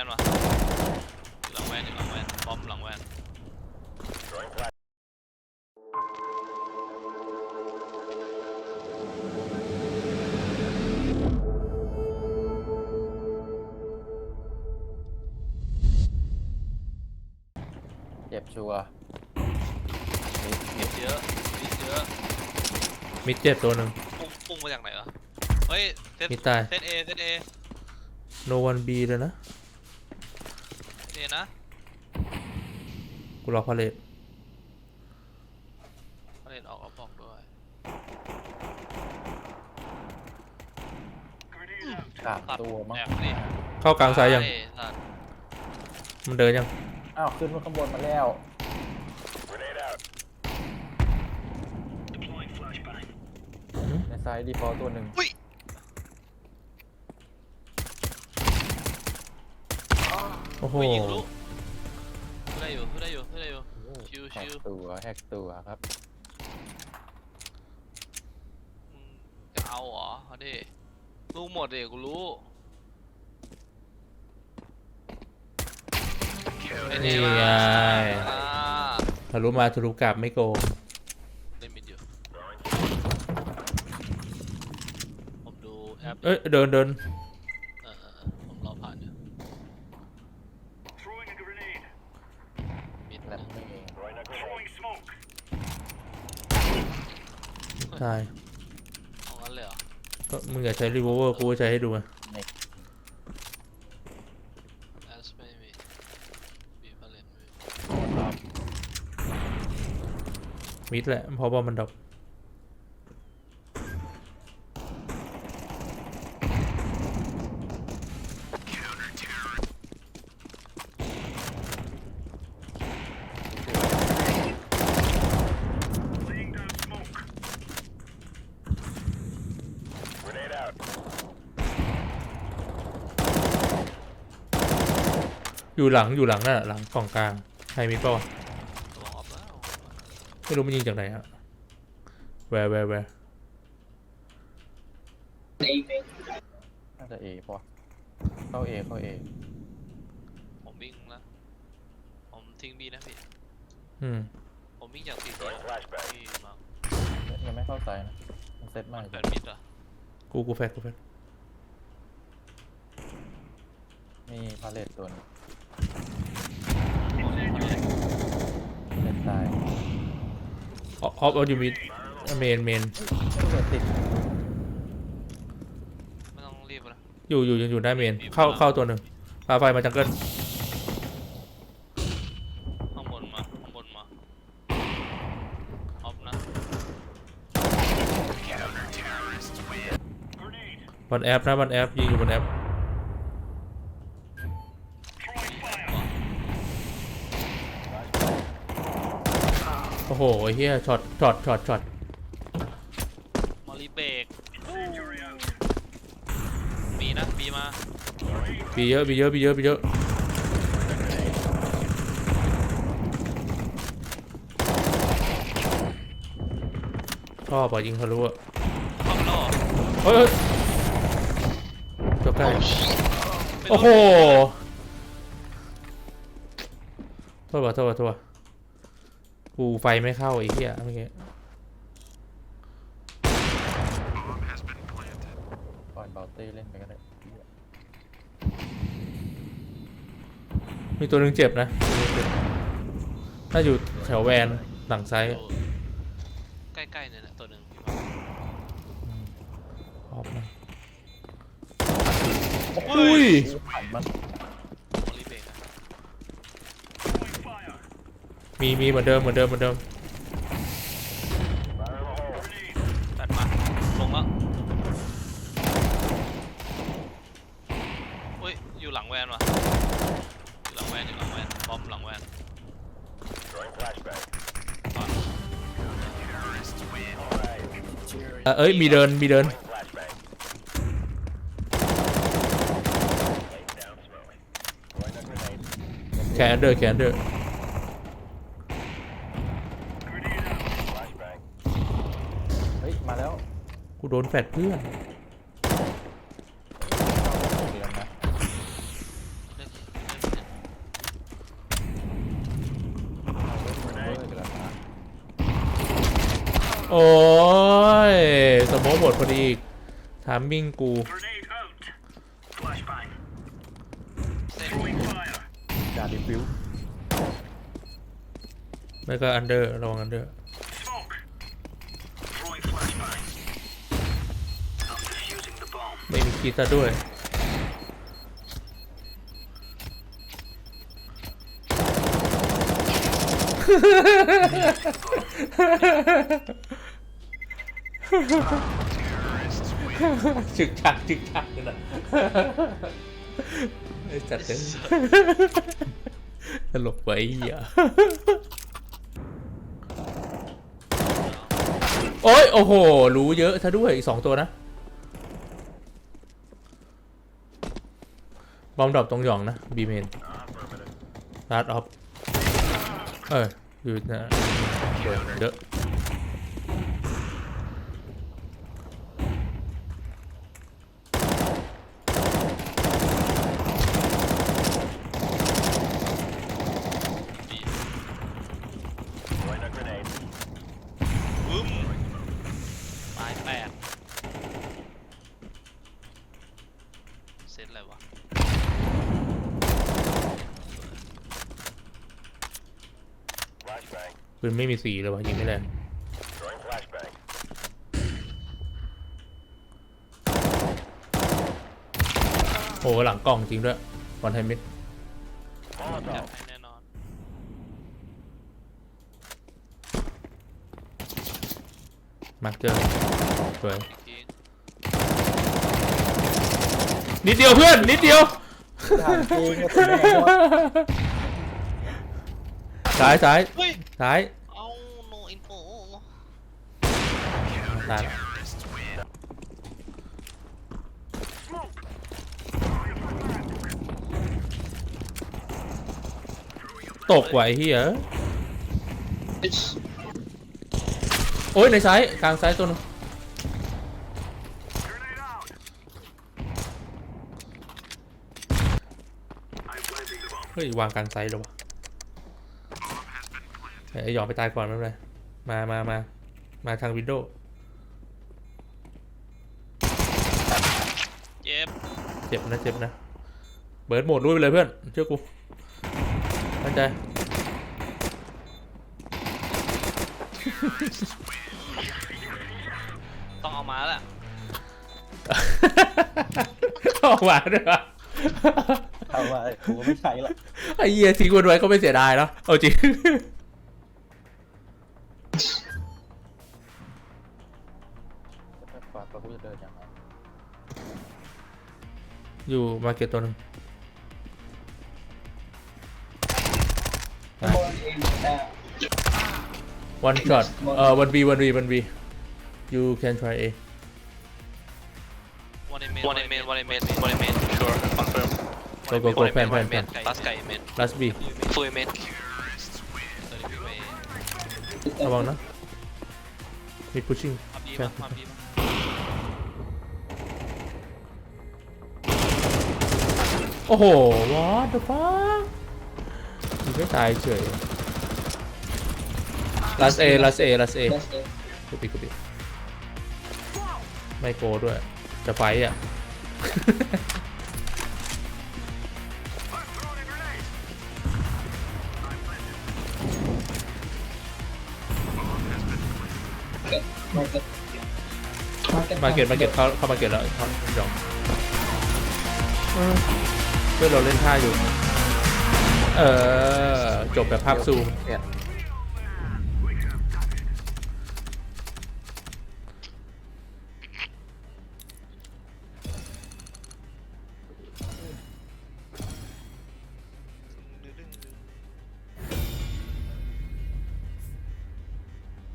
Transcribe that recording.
วนว่ะหลังแวนอยู่หลังแวนบอมหลังแวน เจ็บชัวร์เก็บเยอะมีเยอะมิดเจ็บตัวหนึ่งพุ่งพุ่งมาจากไหนวะเฮ้ยเซตมิดตาย เซตเอเซตเอโนวันบีเลยนะ เอนะกูรอพาเลตเล่นออกก็บอกด้วย สามตัวมั้งแอบดิเข้ากลางซ้ายยัง ไอ้สัตว์มันเดินยัง อ้าวขึ้นมาข้างบนมาแล้ว ในซ้ายดีฟอลตัวหนึ่งอุ้ย โอ้โหอุ้ยยิงรู้พูดได้อยู่พูดได้อยู่พูดได้อยู่ ชิวๆแฮกตัวแฮกตัวครับมึงจะเอาเหรอเอาดิลูกหมดเด็กูรู้เป็นนี่ไงไงล่ะอ่าทะลุมาทะลุกลับไม่โกงเล่นมิดอยู่ผมดูแอปเอ้ยเดินเดิน เออเออเออผมรอผ่านอยู่มิด แล นะ มนี่เอง ใช่เอางั้นเลยเหรอก็มึงอย่าใช้รีโวเวอร์กูก็ใช้ให้ดูไงแอสไม่มีบีพาเลนไม่มีมิดแหละเพราะว่ามันดรอป อยู่หลังอยู่หลังน่ะหลังกล่องกลางใครมีเปล่าวะตัวออฟแล้วไม่รู้มันยิงจากไหนฮะแวร์แวร์แวร์น่าจะเอปะเข้าเอเข้าเอผมวิ่งแล้วผมทิ้งบีนะพี่ อืมผมวิ่งจากตีเดียวพี่มายังไม่เข้าซ้ายนะมันเซตใหม่แปดมิดเหรอะกูกูแฟกกูแฟกมีพาเลตตัวหนึง ผมเล่นอยู่เลย เซตตายออฟออฟอยู่มิดเมนเมนเปิดติดไม่ต้องรีบนะอยู่อยู่ยังอยู่ได้เมน เข้าเข้าตัวหนึ่งปาไฟมาจังเกิลข้างบนมาข้างบนมาออฟนะบนแอปนะบนแอปยิงอยู่บนแอป โอ้โหไอ้เฮียช็อตช็อตช็อตช็อตมอลลีเบรกมีนะบีมาบีเยอะบีเยอะบีเยอะบีเยอะชอบอะยิงทะลุอะเข้าไปแล้วเหรอเฮ้ยเฮ้ยตัวใกล้ไม่โอ้โหรู้โทษว่ะโทษว่ะโทษว่ะ กูไฟไม่เข้าไอ้เหี้ยเมื่อกี้ปล่อยเบลตี้เล่นไปก็ได้มีตัวหนึ่งเจ็บนะน่าอยู่แถวแวนหลังซ้ายอยู่ใกล้ๆเนี่ยนะตัวหนึ่งพี่มาออฟนะเฮ้อุ้ย ผ่านมัน มอลลีเบรกอะ มีมีเหมือนเดิมเหมือนเดิมเหมือนเดิมแปดมา ลงแล้วอุ้ย อยู่หลังแวนว่ะอยู่หลังแวนอยู่หลังแวนบอมหลังแวนก่อนเอ่อเอ้ย มีเดิน มีเดิน แขนเดอร์แขนเดอร์ โดนแฟดเพื่อนโอ้ยสมองหมดพอดีถามมิงกู ดาดิฟิวไม่ก็อันเดอร์ระวังอันเดอร์ bomb. ไม่มีคีย์ซะด้วย จึกชักจึกชักกันนะไอ้จัดเต็มตลกไว้เหี้ยโอ้ย โอ้โห รู้เยอะซะด้วยอีกสองตัวนะ บอมดรอปตรงหย่องนะบีเมนลาดออฟเอออยู่นะเยอะ Throwing a grenade. บึ้มตายแปดเซตอะไรวะ Flashbang. ปืนไม่มีสีเลยวะยิงไม่แรง Throwing flashbang. โอ้หลังกล้องจริงด้วยวันไทมิดจัด Molotov. ให้แน่นอนมาร์คเจอร์สวยอีกทีนิดเดียวเพื่อน นิดเดียว ถามจริงก็คือแม่งวะ ซ้ายซ้ายเฮ้ย ซ้ายเอา no info ตายละ Smoke. ตกไหวเฮียโอ้ยในซ้ายกลางซ้ายตัวหนึง Grenade out. I'm planting the bomb. เฮ้ยวางกลางซ้ายเลยวะเอ้ย ไอ้หยองไปตายก่อนไม่เป็นไรมามามามาทางวินโดว์เจ็บเจ็บนะเจ็บนะ เบิร์ดโหมดรู้ไปเลยเพื่อน เชื่อกูมั่นใจต้องเอามาแล้วแหละเข้ามาด้วยวะเอาไว้กูก็ไม่ใช่ละไอ้เหี้ยทิ้งมันไว้ก็ไม่เสียดายเนาะเอาจริง ฝากกูจะเดินยังไงอยู่มาเก็ตตัวหนึง one shot เอ่อ one v one v one v you can try A วันเมนวันเมนวันเมนวันเมน sure confirm go go go plan plan plan ตัสไก่เมน last B ฟุยเมนระวังนะ mid pushing มาบีใช่มามาบีมา โอ้โห what the fuck ยิงไม่ตายเฉย last A last A last A กูปิดกูปิดไม่โกด้วย จะไฟต์อะมาเก็ตมาเก็ตเข้าเข้ามาเก็ตแล้วเข้าดอกเออ เพื่อนเราเล่นท่าอยู่ เออ จบแบบภาพซูม เนี่ย